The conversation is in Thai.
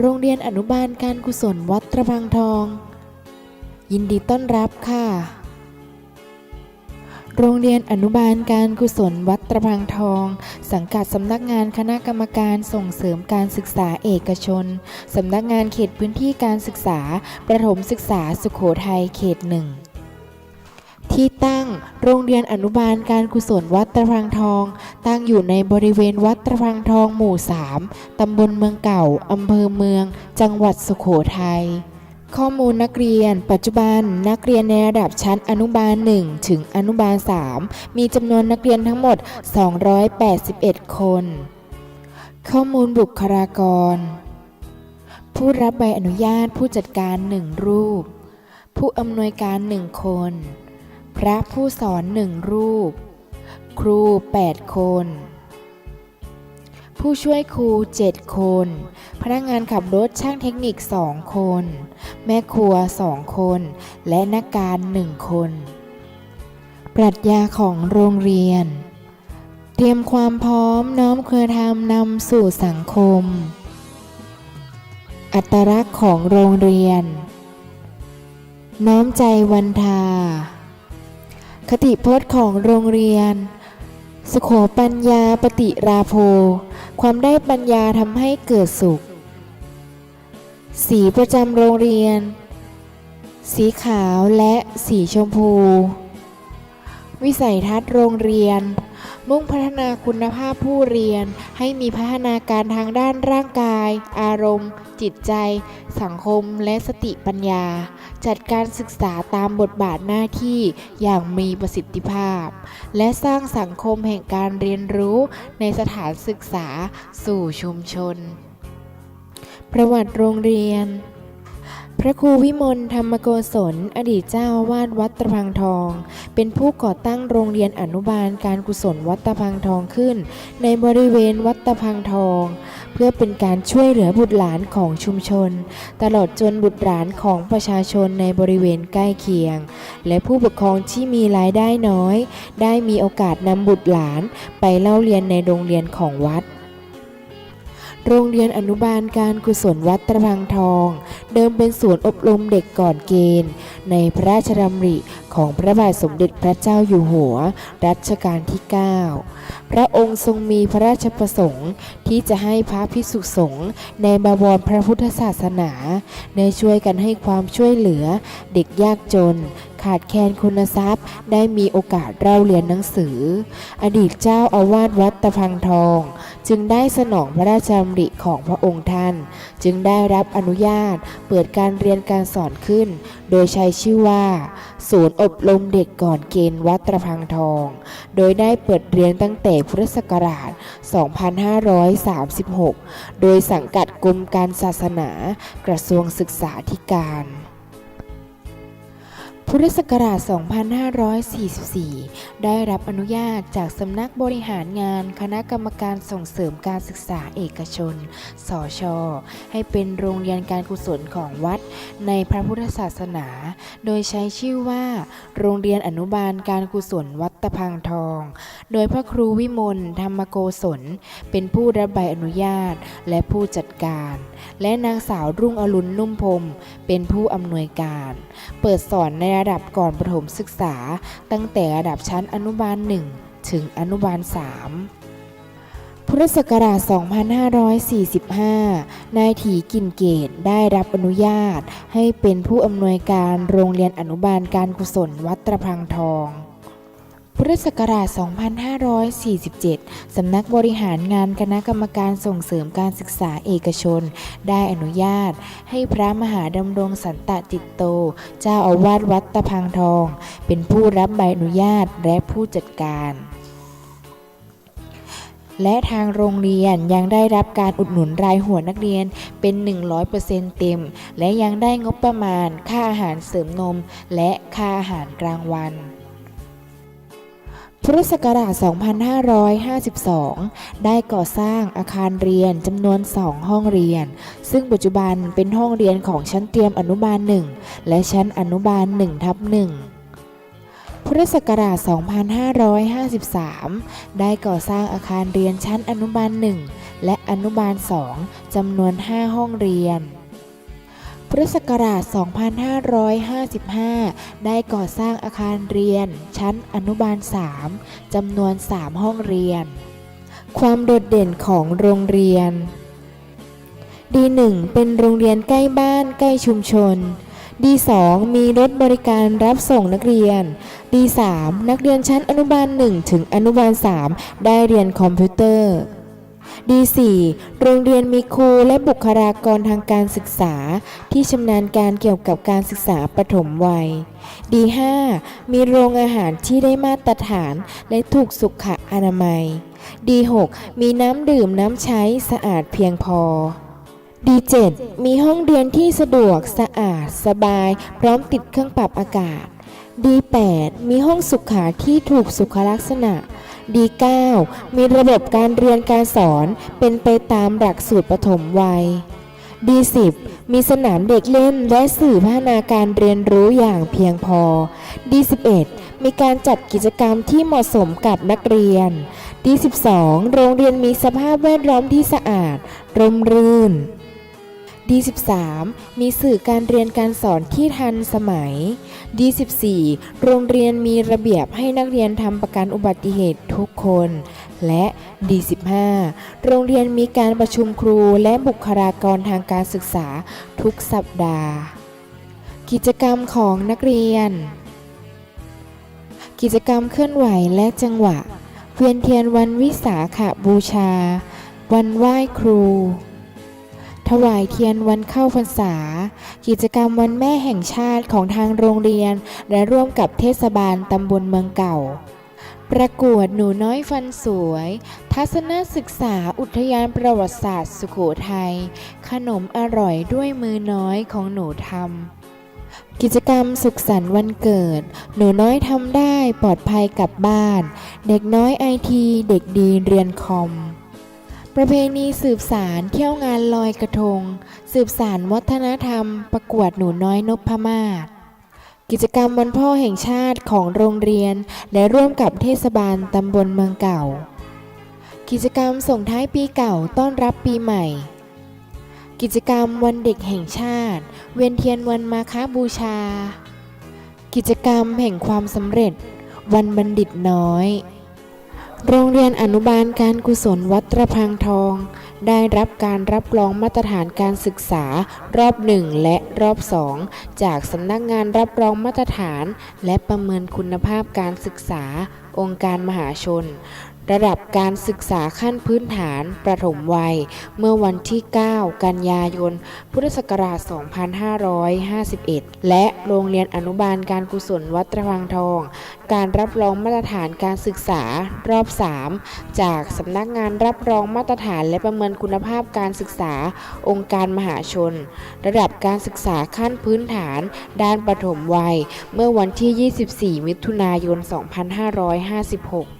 โรงเรียนอนุบาลการกุศลวัดตะพังทอง ยินดีต้อนรับค่ะ โรงเรียนอนุบาลการกุศลวัดตะพังทอง สังกัดสำนักงานคณะกรรมการส่งเสริมการศึกษาเอกชน สำนักงานเขตพื้นที่การศึกษา ประถมศึกษาสุขโขทัยเขตหนึ่ง ที่ตั้งโรงเรียนอนุบาลการกุศลวัดตะพังทอง ตั้งอยู่ในบริเวณวัดตะพังทองหมู่ 3 ตำบลเมืองเก่า อำเภอเมือง จังหวัดสุโขทัยข้อมูลนักเรียน ปัจจุบันนักเรียนในระดับชั้นอนุบาล 1 ถึงอนุบาล 3 มีจำนวนนักเรียนทั้งหมด 281 คน ข้อมูลบุคลากร ผู้รับใบอนุญาตผู้จัดการ 1 รูป ผู้อำนวยการ 1 คน พระผู้สอนหนึ่งรูป ครู 8 คน ผู้ช่วยครู 7 คน พนักงานขับรถช่างเทคนิค 2 คน แม่ครัว 2 คน และนักการ1คน ปรัชญาของโรงเรียน เตรียมความพร้อมน้อมเคุณธรรมนำสู่สังคม อัตลักษณ์ของโรงเรียน น้อมใจวันทา คติพจน์ของโรงเรียน สุโขปัญญาปฏิราโภ ความได้ปัญญาทำให้เกิดสุข สีประจำโรงเรียน สีขาวและสีชมพู วิสัยทัศน์โรงเรียน มุ่งพัฒนาคุณภาพผู้เรียน ให้มีพัฒนาการทางด้านร่างกาย อารมณ์ จิตใจ สังคม และสติปัญญา จัดการศึกษาตามบทบาทหน้าที่อย่างมีประสิทธิภาพ และสร้างสังคมแห่งการเรียนรู้ในสถานศึกษาสู่ชุมชน ประวัติโรงเรียน ระครูวิมลธรรมโกศล อดีตเจ้าวาสวัดตะพังทอง เป็นผู้ก่อตั้งโรงเรียนอนุบาลการกุศลวัดตะพังทองขึ้น ในบริเวณวัดตะพังทอง เพื่อเป็นการช่วยเหลือบุตรหลานของชุมชน ตลอดจนบุตรหลานของประชาชนในบริเวณใกล้เคียง และผู้ปกครองที่มีรายได้น้อย ได้มีโอกาสนำบุตรหลานไปเล่าเรียนในโรงเรียนของวัด โรงเรียนอนุบาลการกุศลวัดตะพังทอง เดิมเป็นศูนย์อบรมเด็กก่อนเกณฑ์ ในพระราชดำริ ของพระบาทสมเด็จพระเจ้าอยู่หัว รัชกาลที่ 9 พระองค์ทรงมีพระราชประสงค์ที่จะให้พระภิกษุสงฆ์ในบวรพระพุทธศาสนา ได้ช่วยกันให้ความช่วยเหลือเด็กยากจน ขาดแคลนคุณทรัพย์ ได้มีโอกาสเล่าเรียนหนังสือ อดีตเจ้าอาวาสวัดตะพังทอง จึงได้สนองพระราชดำริของพระองค์ท่าน จึงได้รับอนุญาตเปิดการเรียนการสอนขึ้น โดยใช้ชื่อว่า ศูนย์อบรมเด็กก่อนเกณฑ์วัดตะพังทอง โดยได้เปิดเรียนตั้งแต่พุทธศักราช 2536 โดยสังกัดกรมการศาสนากระทรวงศึกษาธิการ พุทธศักราช 2544 ได้รับอนุญาตจากสำนักบริหารงานคณะกรรมการส่งเสริมการศึกษาเอกชน สช ให้เป็นโรงเรียนการกุศลของวัดในพระพุทธศาสนา โดยใช้ชื่อว่า โรงเรียนอนุบาลการกุศลวัดตะพังทอง โดยพระครูวิมลธรรมโกศล เป็นผู้รับใบอนุญาตและผู้จัดการ และนางสาวรุ่งอรุณนุ่มพรมเป็นผู้อำนวยการ เปิดสอนในระดับก่อนประถมศึกษา ตั้งแต่ระดับชั้นอนุบาล 1 ถึงอนุบาล 3 พุทธศักราช 2545 นายถีกินเกตได้รับอนุญาต ให้เป็นผู้อำนวยการโรงเรียนอนุบาลการกุศลวัดตะพังทอง พุทธศักราช 2547 สำนักบริหารงานคณะกรรมการส่งเสริมการศึกษาเอกชน ได้อนุญาต ให้พระมหาดำรงสันตจิตโต เจ้าอาวาสวัดตะพังทอง เป็นผู้รับใบอนุญาตและผู้จัดการและทางโรงเรียนยังได้รับการอุดหนุนรายหัวนักเรียนเป็น 100%เต็ม และยังได้งบประมาณค่าอาหารเสริมนม และค่าอาหารกลางวัน พุทธศักราช 2552 ได้ก่อสร้างอาคารเรียนจำนวน 2 ห้องเรียน ซึ่งปัจจุบันเป็นห้องเรียนของชั้นเตรียมอนุบาล 1 และชั้นอนุบาล1ทับ1พุทธศักราช 2553 ได้ก่อสร้างอาคารเรียนชั้นอนุบาล 1 และอนุบาล 2 จำนวน 5 ห้องเรียน พุทธศักราช 2555 ได้ก่อสร้างอาคารเรียน ชั้นอนุบาล 3 จำนวน 3 ห้องเรียน ความโดดเด่นของโรงเรียน D1 เป็นโรงเรียนใกล้บ้านใกล้ชุมชน D2 มีรถบริการรับส่งนักเรียน D3 นักเรียนชั้นอนุบาล 1 ถึงอนุบาล 3 ได้เรียนคอมพิวเตอร์ D4 โรงเรียนมีครูและบุคลากรทางการศึกษา ที่ชำนาญการเกี่ยวกับการศึกษาปฐมวัย D5 มีโรงอาหารที่ได้มาตรฐานและถูกสุขอนามัย D6 มีน้ำดื่มน้ำใช้สะอาดเพียงพอ D7 มีห้องเรียนที่สะดวกสะอาด สบาย พร้อมติดเครื่องปรับอากาศ D8 มีห้องสุขาที่ถูกสุขลักษณะ D9 มีระบบการเรียนการสอนเป็นไปตามหลักสูตรปฐมวัย D10 มีสนามเด็กเล่นและสื่อพัฒนาการเรียนรู้อย่างเพียงพอ D11 มีการจัดกิจกรรมที่เหมาะสมกับนักเรียน D12 โรงเรียนมีสภาพแวดล้อมที่สะอาด ร่มรื่น D13 มีสื่อการเรียนการสอนที่ทันสมัย D14 โรงเรียนมีระเบียบให้นักเรียนทำประกันอุบัติเหตุทุกคน และ D15 โรงเรียนมีการประชุมครูและบุคลากรทางการศึกษาทุกสัปดาห์ กิจกรรมของนักเรียน กิจกรรมเคลื่อนไหวและจังหวะ เวียนเทียนวันวิสาขบูชา วันไหว้ครู ถวายเทียนวันเข้าพรรษา กิจกรรมวันแม่แห่งชาติของทางโรงเรียน และร่วมกับเทศบาลตำบลเมืองเก่า ประกวดหนูน้อยฟันสวย ทัศนศึกษาอุทยานประวัติศาสตร์สุขโขทัย ขนมอร่อยด้วยมือน้อยของหนูทำกิจกรรมสุขสันต์วันเกิด หนูน้อยทำได้ปลอดภัยกลับบ้าน เด็กน้อยไอที เด็กดีเรียนคอม ประเพณีสืบสารเที่ยวงานลอยกระทง สืบสารวัฒนธรรม ประกวดหนูน้อยนพมาศกิจกรรมวันพ่อแห่งชาติของโรงเรียน และร่วมกับเทศบาลตำบลเมืองเก่า กิจกรรมส่งท้ายปีเก่าต้อนรับปีใหม่ กิจกรรมวันเด็กแห่งชาติ เวียนเทียนวันมาฆบูชา กิจกรรมแห่งความสำเร็จ วันบัณฑิตน้อย โรงเรียนอนุบาลการกุศลวัดตระพังทอง ได้รับการรับรองมาตรฐานการศึกษารอบหนึ่งและรอบสองจากสำนักงานรับรองมาตรฐาน และประเมินคุณภาพการศึกษา องค์การมหาชน ระดับการศึกษาขั้นพื้นฐานประถมวัย เมื่อวันที่ 9 กันยายน พุทธศักราช 2551 และโรงเรียนอนุบาลการกุศลวัดตระพังทอง การรับรองมาตรฐานการศึกษารอบ 3 จากสำนักงานรับรองมาตรฐานและประเมินคุณภาพการศึกษาองค์การมหาชน ระดับการศึกษาขั้นพื้นฐาน ด้านประถมวัย เมื่อวันที่ 24 มิถุนายน 2556